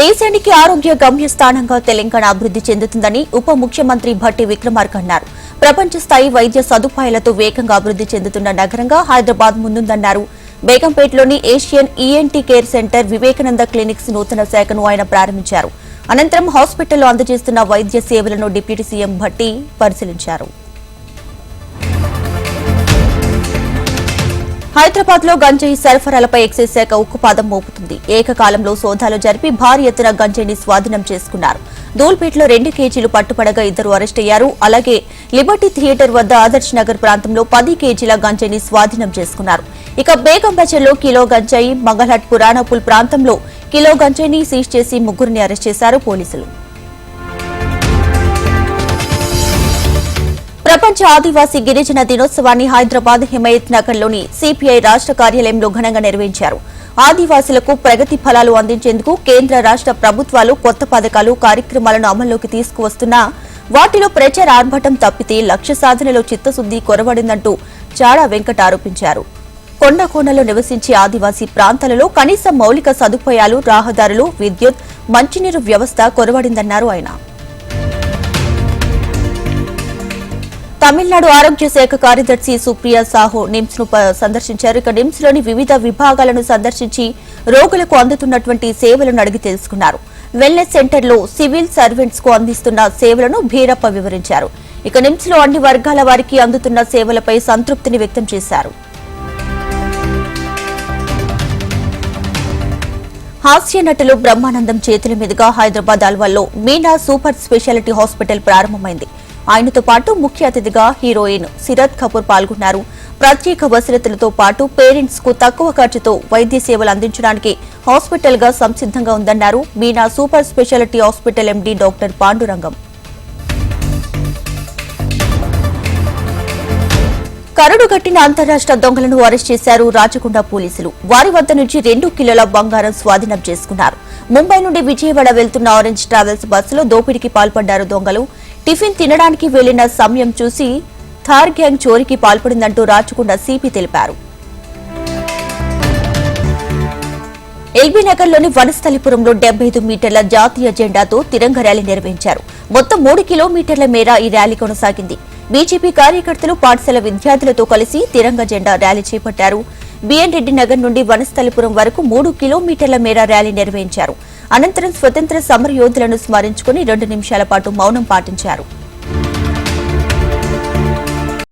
దేశానికి ఆరోగ్య గమ్యస్థానంగా తెలంగాణ అభివృద్ధి చెందుతుందని ఉప ముఖ్యమంత్రి భట్టి విక్రమార్క అన్నారు. ప్రపంచ స్థాయి వైద్య సదుపాయాలతో వేగంగా అభివృద్ధి చెందుతున్న నగరంగా హైదరాబాద్ ముందుందన్నారు. బేగంపేటలోని Asian ENT care centre Vivekananda clinics నూతన శాఖను ఆయన ప్రారంభించారు. అనంతరం హాస్పిటల్లో అందజేస్తున్న వైద్య సేవలను డిప్యూటీ సీఎం భట్టి పరిశీలించారు. హైదరాబాద్లో గంజాయి సరఫరాలపై ఎక్సైజ్ శాఖ ఉక్కుపాదం మోపుతుంది. ఏకకాలంలో సోదాలు జరిపి భారీ ఎత్తున గంజాయిని స్వాధీనం చేసుకున్నారు. దూల్పేటలో రెండు కేజీలు పట్టుపడగా ఇద్దరు అరెస్ట్ అయ్యారు. అలాగే లిబర్టీ థియేటర్ వద్ద ఆదర్శ్ నగర్ ప్రాంతంలో పది కేజీల గంజాయిని స్వాధీనం చేసుకున్నారు. ఇక బేగం బజార్లో కిలో గంజాయి మంగళహట్ పురాణపుల్ ప్రాంతంలో కిలో గంజాయిని సీజ్ చేసి ముగ్గురిని అరెస్ట్ చేశారు పోలీసులు. ప్రపంచ ఆదివాసీ గిరిజన దినోత్సవాన్ని హైదరాబాద్ హిమాయత్ నగర్లోని సిపిఐ రాష్ట్ర కార్యాలయంలో ఘనంగా నిర్వహించారు. ఆదివాసులకు ప్రగతి ఫలాలు అందించేందుకు కేంద్ర రాష్ట్ర ప్రభుత్వాలు కొత్త పథకాలు కార్యక్రమాలను అమల్లోకి తీసుకువస్తున్నా వాటిలో ప్రచార ఆర్భటం తప్పితే లక్ష్య సాధనలో చిత్తశుద్ది కొరవడిందంటూ చాడా వెంకట ఆరోపించారు. కొండకోణలో నివసించే ఆదివాసీ ప్రాంతాలలో కనీస మౌలిక సదుపాయాలు రహదారులు విద్యుత్ మంచినీరు వ్యవస్థ కొరవడిందన్నారు ఆయన. తమిళనాడు ఆరోగ్య శాఖ కార్యదర్శి సుప్రియ సాహు నిమ్స్ను సందర్శించారు. ఇక నిమ్స్లోని వివిధ విభాగాలను సందర్శించి రోగులకు అందుతున్నటువంటి సేవలను అడిగి తెలుసుకున్నారు. వెల్నెస్ సెంటర్లో సివిల్ సర్వెంట్స్కు అందిస్తున్న సేవలను భీరప్ప వివరించారు. ఇక నిమ్స్లో అన్ని వర్గాల వారికి అందుతున్న సేవలపై సంతృప్తిని వ్యక్తం చేశారు. హాస్య నటులు బ్రహ్మానందం చేతుల మీదుగా హైదరాబాద్ అల్వాల్లో మీనా సూపర్ స్పెషాలిటీ హాస్పిటల్ ప్రారంభమైంది. ఆయనతో పాటు ముఖ్య అతిథిగా హీరోయిన్ సిరత్ కపూర్ పాల్గొన్నారు. ప్రత్యేక వసతులతో పాటు పేరెంట్స్కు తక్కువ ఖర్చుతో వైద్య సేవలు అందించడానికి హాస్పిటల్గా సంసిద్ధంగా ఉందన్నారు. Meena super speciality hospital MD doctor Pandurangam. కరడు కట్టిన అంతరాష్ట్ర దొంగలను అరెస్ట్ చేశారు రాచకొండ పోలీసులు. వారి వద్ద నుంచి రెండు కిలోల బంగారం స్వాధీనం చేసుకున్నారు. ముంబై నుండి విజయవాడ వెళ్తున్న ఆరెంజ్ ట్రావెల్స్ బస్సులో దోపిడీకి పాల్పడ్డారు దొంగలు. టిఫిన్ తినడానికి వెళ్ళిన సమయం చూసి థార్ గ్యాంగ్ చోరీకి పాల్పడిందంటూ రాచకొండ సిపి తెలిపారు. ఎల్బీ నగర్లోని వనస్థలిపురంలో డెబ్బై ఐదు మీటర్ల జాతీయ జెండాతో తిరంగ ర్యాలీ నిర్వహించారు. మొత్తం మూడు కిలోమీటర్ల మేర ఈ ర్యాలీ కొనసాగింది. బీజేపీ కార్యకర్తలు పాఠశాల విద్యార్థులతో కలిసి తిరంగ జెండా ర్యాలీ చేపట్టారు. బిఎన్ రెడ్డి నగర్ నుండి వనస్థలిపురం వరకు మూడు కిలోమీటర్ల మేర ర్యాలీ నిర్వహించారు. అనంతరం స్వతంత్ర సమరయోధులను స్మరించుకుని రెండు నిమిషాల పాటు మౌనం పాటించారు.